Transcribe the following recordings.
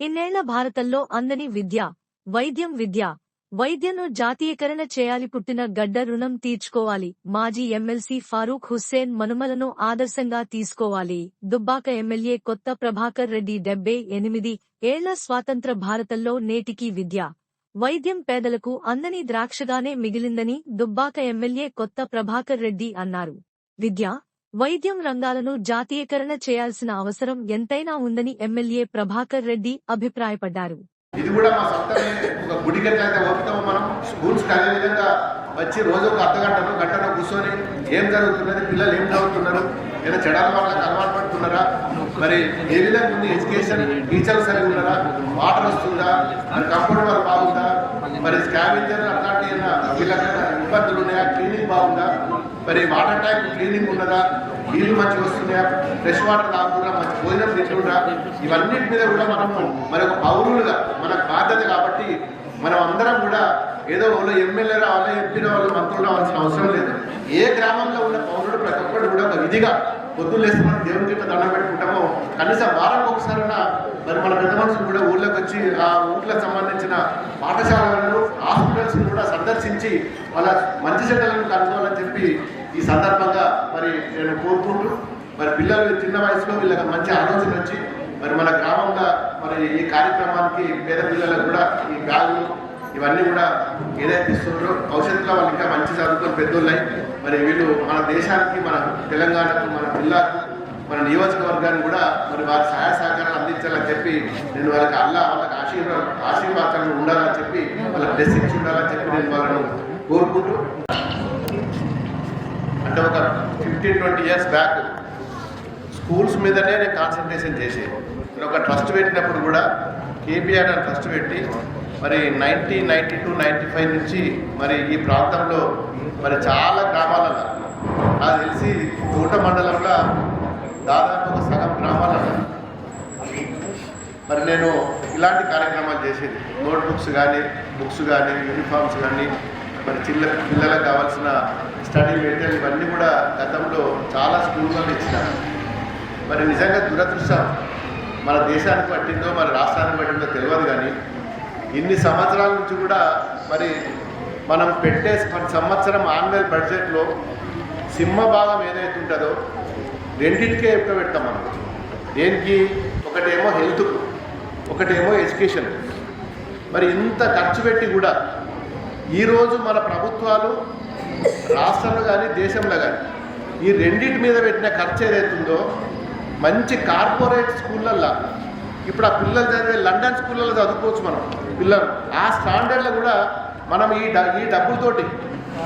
ఇన్నేళ్ళ భారతంలో అందని విద్య వైద్యం విద్య వైద్యను జాతీయకరణ చేయాలి పుట్టిన గడ్డ రుణం తీర్చుకోవాలి. మాజీ ఎమ్మెల్సీ ఫారూక్ హుస్సేన్ మనుమలను ఆదర్శంగా తీసుకోవాలి. దుబ్బాక ఎమ్మెల్యే కొత్త ప్రభాకర్ రెడ్డి డెబ్బై ఎనిమిది ఏళ్ళ స్వాతంత్ర భారతంలో నేటికీ విద్య వైద్యం పేదలకు అందని ద్రాక్షగానే మిగిలిందని దుబ్బాక ఎమ్మెల్యే కొత్త ప్రభాకర్ రెడ్డి అన్నారు. విద్య వైద్యం రంగాలను జాతీయకరణ చేయాల్సిన అవసరం ఎంతైనా ఉందని ఎమ్మెల్యే ప్రభాకర్ రెడ్డి అభిప్రాయపడ్డారు. ఇది కూడా మా సొంతమే ఒక గుడికి ఎట్లయితే మనం. స్కూల్స్ అదే విధంగా వచ్చి రోజు ఒక అర్ధ గంటను గంటను కూర్చొని ఏం జరుగుతున్నది పిల్లలు ఏం చదువుతున్నారు ఏదో చెడాల వాళ్ళకి అలవాటు పడుతున్నారా మరి ఏ విధంగా ఉంది ఎడ్యుకేషన్ టీచర్లు సరిగా ఉన్నారా వాటర్ వస్తుందా మరి కంప్యూటర్ వర్క్ బాగుందా మరి స్కాబింజర్ అట్లాంటి ఏమైనా ఇబ్బందులు ఉన్నాయా క్లీనింగ్ బాగుందా మరి వాటర్ ట్యాంక్ క్లీనింగ్ ఉన్నదా? నీళ్ళు మంచిగా వస్తున్నాయా? ఫ్రెష్ వాటర్ తాగుతున్నా మంచి భోజనం తింటుందా ఇవన్నిటి మీద కూడా మనము మరి ఒక పౌరులుగా మనకు బాధ్యత కాబట్టి మనం అందరం కూడా ఏదో వాళ్ళు ఎమ్మెల్యే రావాలి ఎంపీ రావాలి మంత్రులు రావాల్సిన అవసరం లేదు. ఏ గ్రామంలో ఉన్న పౌరుడు ప్రతి ఒక్కరు కూడా ఒక విధిగా పొద్దున్న లేసి మనం దేవుని గిట్ట దండం పెట్టుకుంటామో. కనీసం వారం ఒకసారి మరి మన పెద్ద మనుషులు కూడా ఊళ్ళోకి వచ్చి ఆ ఊళ్ళకి సంబంధించిన పాఠశాలలను హాస్పిటల్స్ కూడా సందర్శించి వాళ్ళ మంచి చెడ్డలను కనుక్కోవాలని చెప్పి ఈ సందర్భంగా మరి నేను కోరుకుంటూ మరి పిల్లలు చిన్న వయసులో వీళ్ళకి మంచి ఆలోచన వచ్చి మరి మన గ్రామంగా మరి ఈ కార్యక్రమానికి పేద పిల్లలకు కూడా ఈ బ్యాగులు ఇవన్నీ కూడా ఏదైతే ఇస్తున్నారో భవిష్యత్తులో వాళ్ళు ఇంకా మంచి చదువుకొని పెద్దోళ్ళై మరి వీళ్ళు మన దేశానికి మన తెలంగాణకు మన జిల్లాకు మన నియోజకవర్గాన్ని కూడా మరి వారి సహాయ సహకారాలు అందించాలని చెప్పి నేను వాళ్ళకి అల్లా వాళ్ళకి ఆశీర్వాద ఆశీర్వాదాలు ఉండాలని చెప్పి వాళ్ళ బ్లెస్సింగ్స్ ఉండాలని చెప్పి నేను వాళ్ళను కోరుకుంటూ అంటే ఒక fifteen twenty years back schools మీదనే నేను కాన్సన్ట్రేషన్ చేసేది నేను ఒక ట్రస్ట్ పెట్టినప్పుడు కూడా కేబీఆర్ అని ట్రస్ట్ పెట్టి మరి nineteen ninety two ninety five నుంచి మరి ఈ ప్రాంతంలో మరి చాలా గ్రామాలలో నాకు తెలిసి తోట మండలంలో దాదాపు ఒక సగం గ్రామాలలో మరి నేను ఇలాంటి కార్యక్రమాలు చేసేది. నోట్ బుక్స్ కానీ బుక్స్ కానీ యూనిఫామ్స్ కానీ మరి చిల్ల పిల్లలకు కావాల్సిన స్టడీ మెటీరియల్ ఇవన్నీ కూడా గతంలో చాలా స్కూల్గా ఇచ్చినారు. మరి నిజంగా దురదృష్టం మన దేశానికి పట్టిందో మన రాష్ట్రానికి పట్టిందో తెలియదు కానీ ఇన్ని సంవత్సరాల నుంచి కూడా మరి మనం పెట్టే ప్రతి సంవత్సరం ఆన్వల్ బడ్జెట్లో సింహ భాగం ఏదైతే ఉంటుందో రెండింటికే ఎక్కువ పెడతాం మనం. దేనికి? ఒకటేమో హెల్త్కు ఒకటేమో ఎడ్యుకేషన్. మరి ఇంత ఖర్చు పెట్టి కూడా ఈరోజు మన ప్రభుత్వాలు రాష్ట్రంలో కానీ దేశంలో కానీ ఈ రెండింటి మీద పెట్టిన ఖర్చు ఏదైతుందో మంచి కార్పొరేట్ స్కూళ్ళల్లో ఇప్పుడు ఆ పిల్లలు చదివే లండన్ స్కూళ్ళలో చదువుకోవచ్చు మనం పిల్లలు. ఆ స్టాండర్డ్లో కూడా మనం ఈ డ ఈ డబ్బులతోటి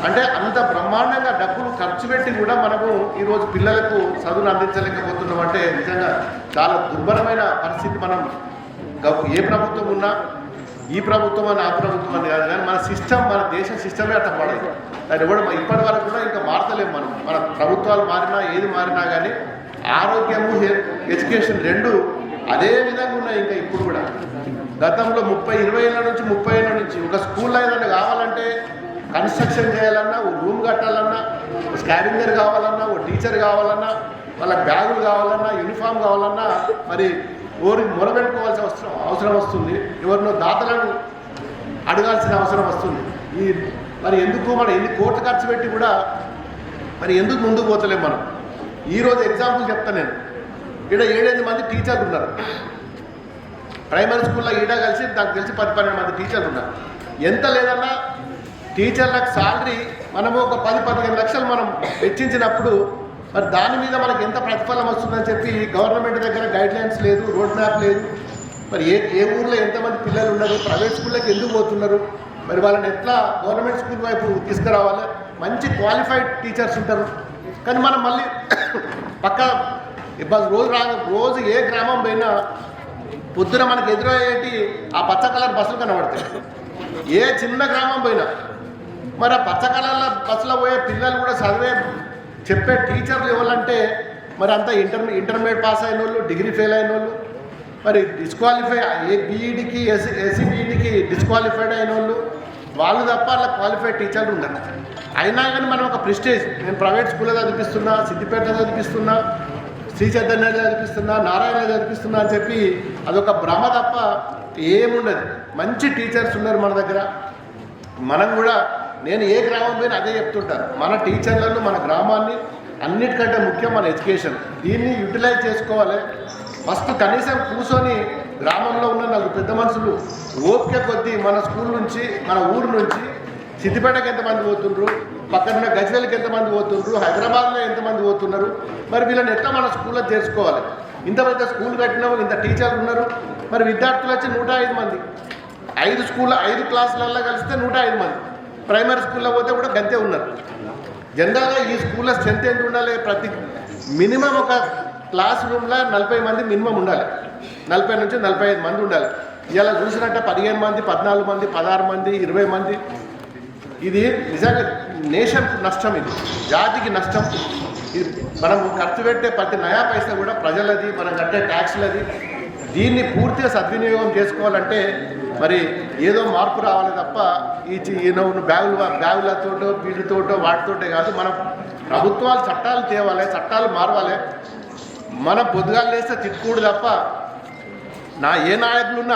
అంటే అంత బ్రహ్మాండంగా డబ్బులు ఖర్చు పెట్టి కూడా మనము ఈరోజు పిల్లలకు చదువును అందించలేకపోతున్నాం అంటే నిజంగా చాలా దుర్భరమైన పరిస్థితి మనం ఏ ప్రభుత్వం ఉన్నా ఈ ప్రభుత్వం అని ఆ ప్రభుత్వం అని కాదు కానీ మన సిస్టమ్ మన దేశ సిస్టమే అట్లా పడదు దాన్ని కూడా ఇప్పటి వరకు కూడా ఇంకా మారతలేము మనం. మన ప్రభుత్వాలు మారినా ఏది మారినా కానీ ఆరోగ్యము ఎడ్యుకేషన్ రెండు అదే విధంగా ఉన్నాయి ఇంకా ఇప్పుడు కూడా. గతంలో ముప్పై ఇరవై ఏళ్ళ నుంచి ముప్పై ఏళ్ళ నుంచి ఒక స్కూల్లో ఏదైనా కావాలంటే కన్స్ట్రక్షన్ చేయాలన్నా ఓ రూమ్ కట్టాలన్నా ఓ స్కావింజర్ కావాలన్నా ఓ టీచర్ కావాలన్నా వాళ్ళ బ్యాగులు కావాలన్నా యూనిఫామ్ కావాలన్నా మరి ఓరి మొరబెట్టుకోవాల్సిన అవసరం అవసరం వస్తుంది. ఎవరినో దాతలను అడగాల్సిన అవసరం వస్తుంది. ఈ మరి ఎందుకు మనం ఎన్ని కోట్లు ఖర్చు పెట్టి కూడా మరి ఎందుకు ముందుకు పోతలేం మనం? ఈరోజు ఎగ్జాంపుల్ చెప్తాను నేను. ఇక్కడ ఏడెనిమిది మంది టీచర్లు ఉన్నారు. ప్రైమరీ స్కూల్లో ఈడ కలిసి నాకు తెలిసి పది పన్నెండు మంది టీచర్లు ఉన్నారు. ఎంత లేదన్నా టీచర్లకు శాలరీ మనము ఒక పది పదిహేను లక్షలు మనం వెచ్చించినప్పుడు మరి దాని మీద మనకి ఎంత ప్రతిఫలం వస్తుందని చెప్పి గవర్నమెంట్ దగ్గర గైడ్ లైన్స్ లేదు రోడ్ మ్యాప్ లేదు. మరి ఏ ఏ ఊర్లో ఎంతమంది పిల్లలు ఉన్నారు ప్రైవేట్ స్కూళ్ళకి ఎందుకు పోతున్నారు? మరి వాళ్ళని ఎట్లా గవర్నమెంట్ స్కూల్ వైపు తీసుకురావాలి? మంచి క్వాలిఫైడ్ టీచర్స్ ఉంటారు. కానీ మనం మళ్ళీ పక్క ఇబ్బంది రోజు రా రోజు ఏ గ్రామం పోయినా పొద్దున మనకు ఎదురయ్యేటి ఆ పచ్చ కలర్ బస్సులు కనబడతాయి. ఏ చిన్న గ్రామం పోయినా. మరి ఆ పచ్చ కలర్ల బస్సులో పోయే పిల్లలు కూడా చదివే చెప్పే టీచర్లు ఎవరంటే మరి అంతా ఇంటర్ ఇంటర్మీడియట్ పాస్ అయిన వాళ్ళు డిగ్రీ ఫెయిల్ అయిన వాళ్ళు మరి డిస్క్వాలిఫై ఏ బీఈడికి ఎస్సీ ఎస్సీ బీఈడికి డిస్క్వాలిఫైడ్ అయిన వాళ్ళు వాళ్ళు తప్ప అలా క్వాలిఫైడ్ టీచర్లు ఉండరు. అయినా కానీ మనం ఒక ప్రిస్టేజ్ నేను ప్రైవేట్ స్కూల్లో చదివిస్తున్నా సిద్దిపేటలో చదివిస్తున్నా శ్రీ చైతన్య చదివిస్తున్నా నారాయణ చదివిస్తున్నా అని చెప్పి అదొక భ్రమ తప్ప ఏముండదు. మంచి టీచర్స్ ఉన్నారు మన దగ్గర. మనం కూడా నేను ఏ గ్రామం పోయినా అదే చెప్తుంటాను మన టీచర్లను మన గ్రామాన్ని అన్నిటికంటే ముఖ్యం మన ఎడ్యుకేషన్. దీన్ని యూటిలైజ్ చేసుకోవాలి. ఫస్ట్ కనీసం కూర్చొని గ్రామంలో ఉన్న నలుగురు పెద్ద మనుషులు ఓపిక కొద్దీ మన స్కూల్ నుంచి మన ఊరు నుంచి సిద్దిపేటకి ఎంతమంది పోతుండ్రు? పక్కన ఉన్న గజ్వేల్కి ఎంతమంది పోతుండ్రు? హైదరాబాద్లో ఎంతమంది పోతున్నారు? మరి వీళ్ళని ఎట్లా మన స్కూల్లో చేర్చుకోవాలి? ఇంత పెద్ద స్కూల్ కట్టినాము ఇంత టీచర్లు ఉన్నారు. మరి విద్యార్థులు వచ్చి నూట ఐదు మంది. ఐదు స్కూల్ ఐదు క్లాసులలో కలిస్తే నూట ఐదు మంది. ప్రైమరీ స్కూల్లో పోతే కూడా గంతే ఉన్నారు. జనరల్గా ఈ స్కూల్లో స్ట్రెంత్ ఎంత ఉండాలి? ప్రతి మినిమం ఒక క్లాస్ రూమ్లో నలభై మంది మినిమం ఉండాలి. నలభై నుంచి నలభై ఐదు మంది ఉండాలి. ఇలా చూసినట్టే పదిహేను మంది పద్నాలుగు మంది పదహారు మంది ఇరవై మంది. ఇది నిజంగా నేషన్ నష్టం ఇది. జాతికి నష్టం. ఇది మనం ఖర్చు పెట్టే ప్రతి నయా పైసా కూడా ప్రజలది మనం కట్టే ట్యాక్స్లది. దీన్ని పూర్తిగా సద్వినియోగం చేసుకోవాలంటే మరి ఏదో మార్పు రావాలి తప్ప ఈ ఈయన బ్యాగులు బ్యాగులతోటో వీటితోటో వాటితోటే కాదు. మనం ప్రభుత్వాలు చట్టాలు తేవాలి చట్టాలు మారవాలి. మనం పొద్దుగాలు లేస్తే తిట్టుకోడు తప్ప నా ఏ నాయకులున్నా